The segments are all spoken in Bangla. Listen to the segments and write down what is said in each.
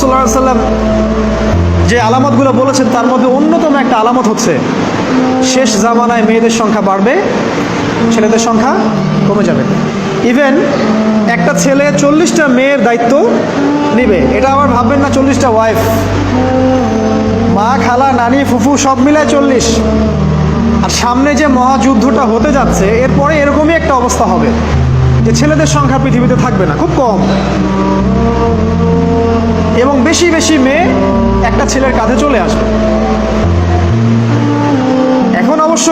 সাল্লাহ সাল্লাম যে আলামতগুলো বলেছেন, তার মধ্যে অন্যতম একটা আলামত হচ্ছে, শেষ জামানায় মেয়েদের সংখ্যা বাড়বে, ছেলেদের সংখ্যা কমে যাবে। ইভেন একটা ছেলে চল্লিশটা মেয়ের দায়িত্ব নিবে। এটা আবার ভাববেন না, চল্লিশটা ওয়াইফ মা, খালা, নানি, ফুফু, সব মিলায় চল্লিশ। আর সামনে যে মহাযুদ্ধটা হতে যাচ্ছে, এরপরে এরকমই একটা অবস্থা হবে, যে ছেলেদের সংখ্যা পৃথিবীতে থাকবে না, খুব কম। এবং বেশি বেশি মেয়ে একটা ছেলের কাঁধে চলে আসবে। এখন অবশ্য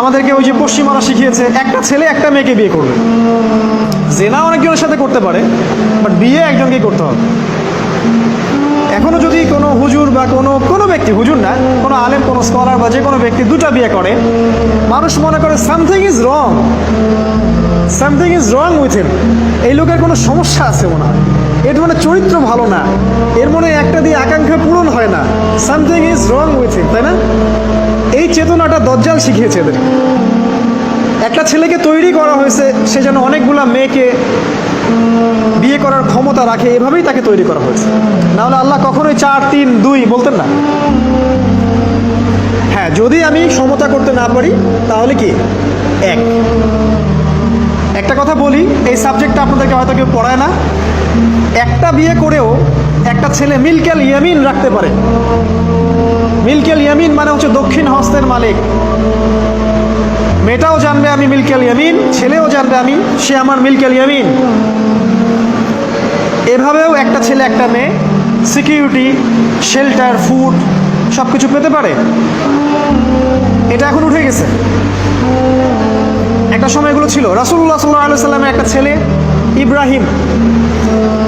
আমাদেরকে ওই যে পশ্চিমারা শিখিয়েছে, একটা ছেলে একটা মেয়েকে বিয়ে করবে। জেনা অনেকজনের সাথে করতে পারে বাট বিয়ে একজনকেই করতে হবে। এখনও যদি কোনো হুজুর বা কোনো কোনো ব্যক্তি, হুজুর না, কোনো আলেম, কোনো স্কলার বা যে কোনো ব্যক্তি দুটা বিয়ে করে, মানুষ মনে করে something is wrong something is wrong with him এই লোকের কোনো সমস্যা আছে হয়। এর মানে চরিত্র ভালো না। এর মনে একটা দিয়ে আকাঙ্ক্ষা পূরণ হয় না। Something is wrong with him তাই না? এই চেতনাটা দজ্জাল শিখিয়েছে এদের। একটা ছেলেকে তৈরি করা হয়েছে, সে যেন অনেকগুলা মেয়েকে বিয়ে করার ক্ষমতা রাখে, এভাবেই তাকে তৈরি করা হয়েছে। নাহলে আল্লাহ কখনোই চার, তিন, দুই বলতেন না। হ্যাঁ যদি আমি সমতা করতে না পারি, তাহলে কি? এক। একটা কথা বলি, এই সাবজেক্টটা আপনাদেরকে হয়তো কেউ পড়ায় না। একটা বিয়ে করেও একটা ছেলে মিলকেল ইয়ামিন রাখতে পারে। মিলকেল ইয়ামিন মানে হচ্ছে দক্ষিণ হস্তের মালিক। মেয়েটাও জানবে আমি মিলকেল ইয়ামিন, ছেলেও জানবে আমি, সে আমার মিলকেল ইয়ামিন। এভাবেও একটা ছেলে, একটা মেয়ে, সিকিউরিটি, শেল্টার, ফুড সব কিছু পেতে পারে। এটা এখন উঠে গেছে। একটা সময় এগুলো ছিল। রাসুল্লাহ সাল্লাহ সাল্লামের একটা ছেলে ইব্রাহিম।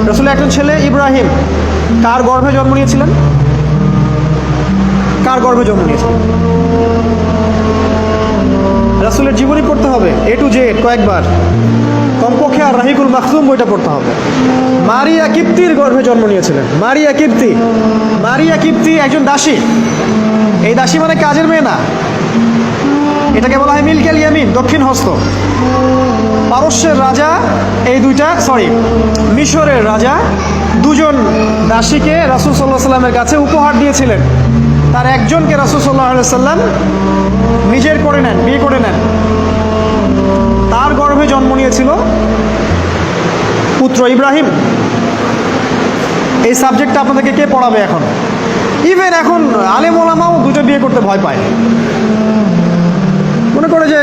রাসুলের একজন ছেলে ইব্রাহিম। কার গর্ভে জন্ম নিয়েছিলেন? কার গর্ভে জন্ম নিয়েছিলেন? রাসুলের জীবনী পড়তে হবে। এ টু জেড কয়েকবার। কমপক্ষে আর রাহিকুল মাখতুম বইটা পড়তে হবে। মারিয়া কিপ্তির গর্ভে জন্ম নিয়েছিলেন। মারিয়া কিপ্তি। মারিয়া কিপ্তি একজন দাসী। এই দাসী মানে কাজের মেয়ে না। এটাকে বলা হয় মিলকেল ইয়ামিন, দক্ষিণ হস্ত। পারস্যের রাজা এই দুইটা সরি মিশরের রাজা দুজন দাসীকে রাসুল সাল্লাহ সাল্লামের কাছে উপহার দিয়েছিলেন। তার একজনকে রাসুল সাল্লাহ সাল্লাম নিজের করে নেন, বিয়ে করে নেন। তার গর্ভে জন্ম নিয়েছিল পুত্র ইব্রাহিম। এই সাবজেক্টটা আপনাদেরকে কে পড়াবে এখন? ইভেন এখন আলেম ওলামাও দুটো বিয়ে করতে ভয় পায়। মনে করে যে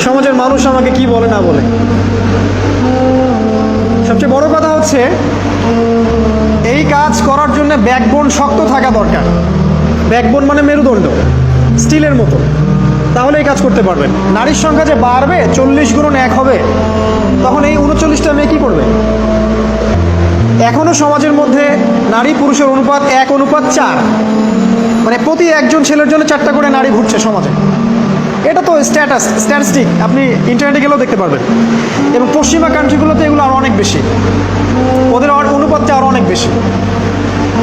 সমাজের মানুষ আমাকে কি বলে, না বলে। সবচেয়ে বড় কথা হচ্ছে, এই কাজ করার জন্য ব্যাকবোন শক্ত থাকা দরকার। ব্যাকবোন মানে মেরুদণ্ড, স্টিলের মতো। তাহলে এই কাজ করতে পারবেন। নারীর সংখ্যা যে বাড়বে, চল্লিশ গুণন এক হবে, তখন এই উনচল্লিশটা মেয়ে কী করবে? এখনও সমাজের মধ্যে নারী পুরুষের অনুপাত এক, অনুপাত চার। মানে প্রতি একজন ছেলের জন্য চারটা করে নারী ঘুরছে সমাজে। তো স্ট্যাটাস স্ট্যাটিস্টিক আপনি ইন্টারনেটে গেলেও দেখতে পারবেন। এবং পশ্চিমা কান্ট্রিগুলোতে এগুলো আরও অনেক বেশি। ওদের অনুপাতটা আরও অনেক বেশি।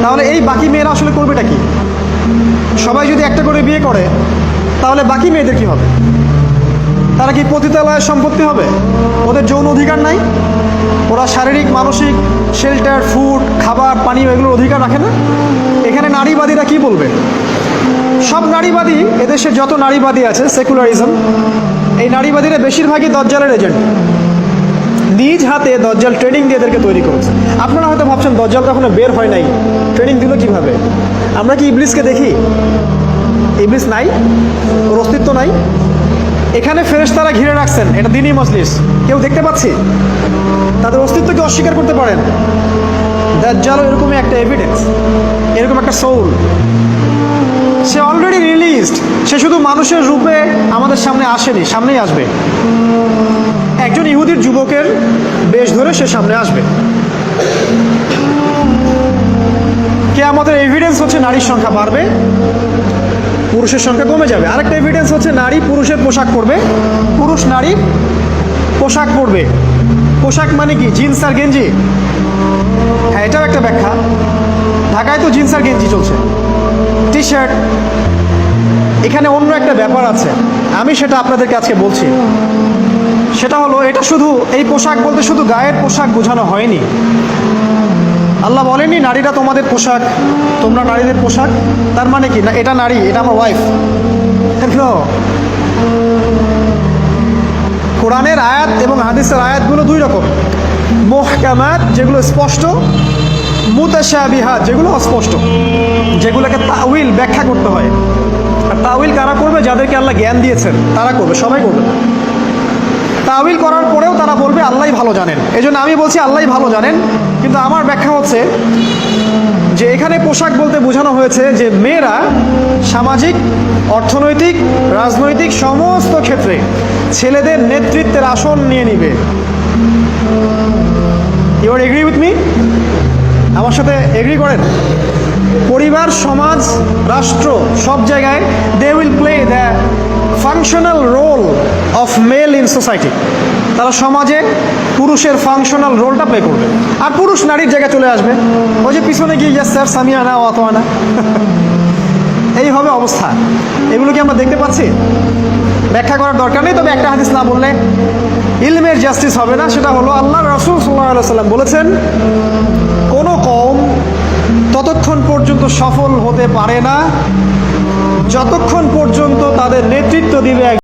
তাহলে এই বাকি মেয়েরা আসলে করবেটা কি? সবাই যদি একটা করে বিয়ে করে, তাহলে বাকি মেয়েদের কি হবে? তারা কি পতিতালয়ের সম্পত্তি হবে? ওদের যৌন অধিকার নাই? ওরা শারীরিক, মানসিক শেল্টার ফুড খাবার, পানীয় এগুলোর অধিকার রাখে না? এখানে নারীবাদীরা কি বলবে? সব নারীবাদী এদেশে যত নারীবাদী আছে সেকুলারিজম এই নারীবাদীরা বেশিরভাগই দজ্জালের এজেন্ট নিজ হাতে দজ্জাল ট্রেনিং দিয়ে এদেরকে তৈরি করছে। আপনারা হয়তো ভাবছেন, দজ্জাল তখন বের হয় নাই। ট্রেনিং দিল কীভাবে? আমরা কি ইবলিসকে দেখি? ইবলিস নাই? ওর অস্তিত্ব নাই? এখানে ফেরেশতারা ঘিরে রাখছেন। এটা দিনই মজলিস। কেউ দেখতে পাচ্ছি? তাদের অস্তিত্বকে অস্বীকার করতে পারেন। দাজ্জালও এরকমই একটা এভিডেন্স এরকম একটা সোল সে অলরেডি রিলিজড সে শুধু মানুষের রূপে আমাদের সামনে আসেনি, সামনেই আসবে। একজন ইহুদির যুবকের বেশ ধরে সে সামনে আসবে। কে আমাদের এভিডেন্স হচ্ছে নারীর সংখ্যা বাড়বে, পুরুষের সংখ্যা কমে যাবে। আরেকটা এভিডেন্স হচ্ছে নারী পুরুষের পোশাক পরবে। পুরুষ নারী পোশাক পরবে। পোশাক মানে কি? জিন্স আর গেঞ্জি। হ্যাঁ এটাও একটা ব্যাখ্যা। ঢাকায় তো জিন্স আর গেঞ্জি চলছে। টি শার্ট এখানে অন্য একটা ব্যাপার আছে। আমি সেটা আপনাদেরকে আজকে বলছি। সেটা হলো, এটা শুধু এই পোশাক বলতে শুধু গায়ের পোশাক বোঝানো হয়নি। আল্লাহ বলেনি নারীরা তোমাদের পোশাক, তোমরা নারীদের পোশাক। তার মানে কি? না, এটা নারী, এটা আমার ওয়াইফ কোরআনের আয়াত এবং হাদিসের আয়াতগুলো দুই রকম। মোহকামাত, যেগুলো স্পষ্ট মুতাশাবিহাত যেগুলো অস্পষ্ট, যেগুলোকে তাউইল ব্যাখ্যা করতে হয়। আর তাউইল কারা করবে? যাদেরকে আল্লাহ জ্ঞান দিয়েছেন, তারা করবে, সবাই করবে। তাউইল করার পরেও তারা বলবে, আল্লাহই ভালো জানেন। এই আমি বলছি, আল্লাহই ভালো জানেন। কিন্তু আমার ব্যাখ্যা হচ্ছে যে, এখানে পোশাক বলতে বোঝানো হয়েছে যে, মেয়েরা সামাজিক, অর্থনৈতিক, রাজনৈতিক সমস্ত ক্ষেত্রে ছেলেদের নেতৃত্বের আসন নিয়ে নিবে। ইউর এগ্রি উইথ মি আমার সাথে এগ্রি করেন, পরিবার, সমাজ, রাষ্ট্র, সব জায়গায় they will play the functional role of male in society তারা সমাজে পুরুষের ফাংশনাল রোলটা প্লে করবে। আর পুরুষ নারীর জায়গায় চলে আসবে। ওই যে পিছনে গিয়ে ইয়াস স্যার সামিয়া না অথবা না। এই হবে অবস্থা। এগুলো কি আমরা দেখতে পাচ্ছি? ব্যাখ্যা করার দরকার নেই, তবে একটা হাদিস না বললে ইলমের জাস্টিস হবে না। সেটা হলো আল্লাহ রসুল সাল্লাহ সাল্লাম বলেছেন ততক্ষণ পর্যন্ত সফল হতে পারে না যতক্ষণ পর্যন্ত তাদের নেতৃত্ব দিবে